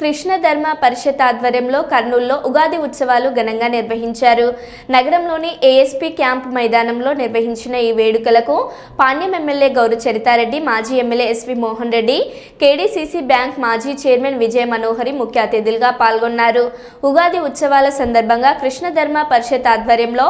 కృష్ణ ధర్మ పరిషత్ ఆధ్వర్యంలో కర్నూలులో ఉగాది ఉత్సవాలు ఘనంగా నిర్వహించారు. నగరంలోని ఏఎస్పీ క్యాంప్ మైదానంలో నిర్వహించిన ఈ వేడుకలకు పాణ్యం ఎమ్మెల్యే గౌరు చరితారెడ్డి మాజీ MLA SV Mohan Reddy KDCC bank మాజీ చైర్మన్ విజయ మనోహరి ముఖ్య అతిథులుగా పాల్గొన్నారు. ఉగాది ఉత్సవాల సందర్భంగా కృష్ణ ధర్మ పరిషత్ ఆధ్వర్యంలో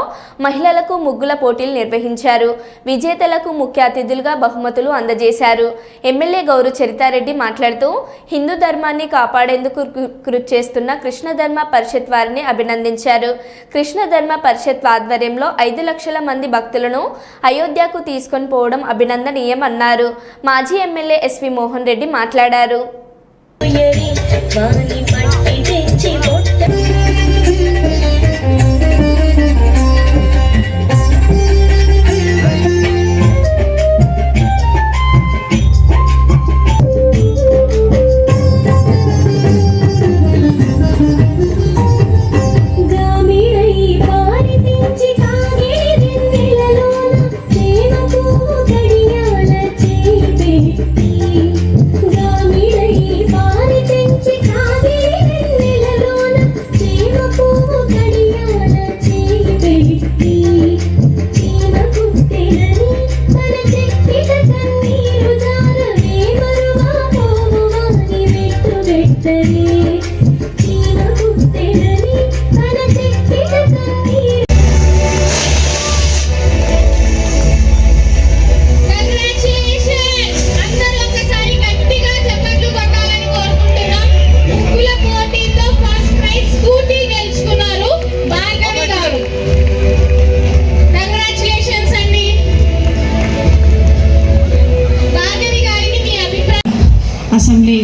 మహిళలకు ముగ్గుల పోటీలు నిర్వహించారు. విజేతలకు ముఖ్య అతిథులుగా బహుమతులు అందజేశారు. ఎమ్మెల్యే గౌరు చరితారెడ్డి మాట్లాడుతూ హిందూ ధర్మాన్ని కాపాడే కృ- కృషి చేస్తున్న కృష్ణధర్మ పరిషత్ వారిని అభినందించారు. కృష్ణధర్మ పరిషత్ ఆధ్వర్యంలో ఐదు లక్షల మంది భక్తులను అయోధ్యకు తీసుకొని పోవడం అభినందనీయం అన్నారు మాజీ ఎమ్మెల్యే ఎస్వి మోహన్ రెడ్డి మాట్లాడారు. అసెంబ్లీ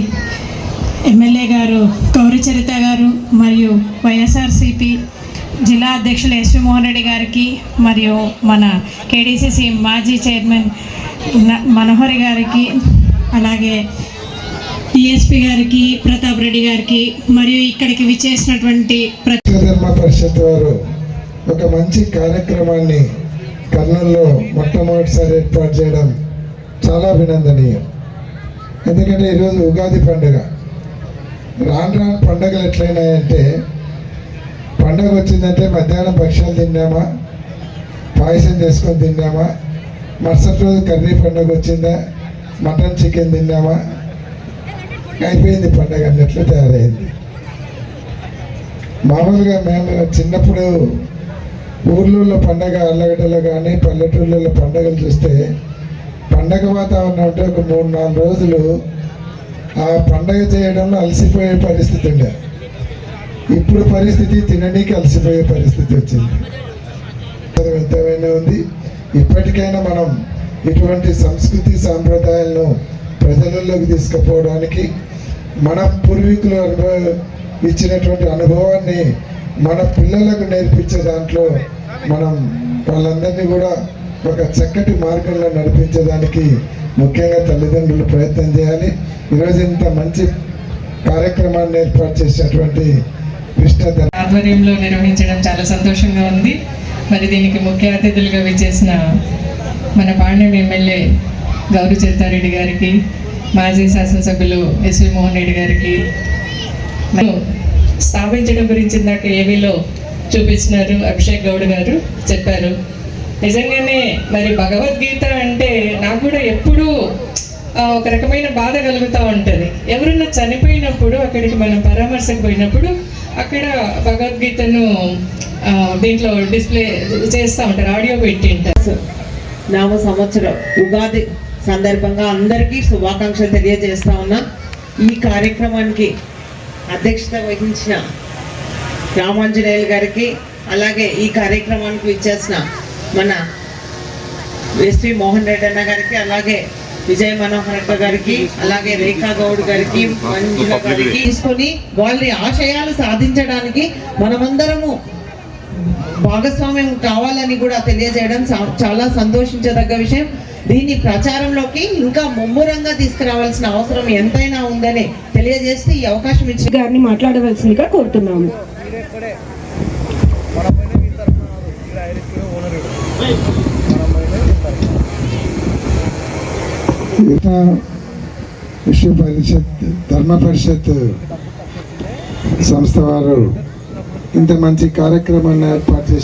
ఎమ్మెల్యే గారు కౌరి చరిత గారు మరియు వైఎస్ఆర్సిపి జిల్లా అధ్యక్షులు ఎస్వి మోహన్ రెడ్డి గారికి మరియు మన కేడీసీసీ మాజీ చైర్మన్ మనోహరి గారికి అలాగే డిఎస్పి గారికి ప్రతాప్ రెడ్డి గారికి మరియు ఇక్కడికి విచ్చేసినటువంటి ప్రతి ధర్మ పరిషత్ వారు ఒక మంచి కార్యక్రమాన్ని కర్నూలులో మొట్టమొదటిసారి ఏర్పాటు చేయడం చాలా అభినందనీయం. ఎందుకంటే ఈరోజు ఉగాది పండుగ. రాను రాను పండుగలు ఎట్లయినాయంటే పండుగ వచ్చిందంటే మధ్యాహ్నం భక్ష్యాలు తిన్నామా? పాయసం చేసుకొని తిన్నామా? మరుసటి రోజు కర్రీ పండుగ వచ్చిందా? మటన్ చికెన్ తిన్నామా? అయిపోయింది పండుగ అన్నట్లు తయారైంది. మామూలుగా మేము చిన్నప్పుడు ఊర్లలో పండగ అల్లగడ్డలో కానీ పల్లెటూళ్ళలో పండగలు చూస్తే పండగ వాతావరణం అంటే ఒక మూడు నాలుగు రోజులు ఆ పండగ చేయడంలో అలసిపోయే పరిస్థితి ఉండే ఇప్పుడు పరిస్థితి తిననీకి అలసిపోయే పరిస్థితి వచ్చింది. ఎంతమైనా ఉంది? ఇప్పటికైనా మనం ఇటువంటి సంస్కృతి సాంప్రదాయాలను ప్రజలలోకి తీసుకుపోవడానికి మన పూర్వీకులు అనుభవ ఇచ్చినటువంటి అనుభవాన్ని మన పిల్లలకు నేర్పించే దాంట్లో మనం వాళ్ళందరినీ కూడా ఒక చక్కటి మార్గంలో నడిపించడానికి ముఖ్యంగా తల్లిదండ్రులు ప్రయత్నం చేయాలి. ఈరోజు ఇంత మంచి కార్యక్రమాన్ని ఏర్పాటు చేసినటువంటి కృష్ణ ఆధ్వర్యంలో నిర్వహించడం చాలా సంతోషంగా ఉంది. మరి దీనికి ముఖ్య అతిథులుగా విచ్చేసిన మన పాండ్యం ఎమ్మెల్యే గౌరీ చరితారెడ్డి గారికి మాజీ శాసనసభ్యులు ఎస్వి మోహన్ రెడ్డి గారికి స్థాపించడం గురించి ఇందాక ఏవీలో చూపించినారు అభిషేక్ గౌడ్ గారు చెప్పారు. నిజంగానే మరి భగవద్గీత అంటే నాకు కూడా ఎప్పుడూ ఒక రకమైన బాధ కలుగుతూ ఉంటుంది. ఎవరన్నా చనిపోయినప్పుడు అక్కడికి మనం పరామర్శకు పోయినప్పుడు అక్కడ భగవద్గీతను దీంట్లో డిస్ప్లే చేస్తూ ఉంటారు ఆడియో పెట్టి ఉంటారు. నామ సంవత్సరం ఉగాది సందర్భంగా అందరికీ శుభాకాంక్షలు తెలియజేస్తా ఉన్నా. ఈ కార్యక్రమానికి అధ్యక్షత వహించిన రామాంజనేయులు గారికి అలాగే ఈ కార్యక్రమానికి ఇచ్చేసిన మన ఎస్వి మోహన్ రెడ్డి అన్న గారికి అలాగే విజయ మనోహర్ గారికి అలాగే రేఖా గౌడ్ గారికి మంజుల గారికి తీసుకొని వాళ్ళ ఆశయాలు సాధించడానికి మనమందరము భాగస్వామ్యం కావాలని కూడా తెలియజేయడం చాలా సంతోషించదగ్గ విషయం. దీన్ని ప్రచారంలోకి ఇంకా ముమ్మురంగా తీసుకురావాల్సిన అవసరం ఎంతైనా ఉందని తెలియజేస్తే ఈ అవకాశం ఇచ్చి గారిని మాట్లాడవలసిందిగా కోరుతున్నాము. విశ్వ పరిషత్ ధర్మ పరిషత్ సంస్థ వారు ఇంత మంచి కార్యక్రమాన్ని ఏర్పాటు చేసి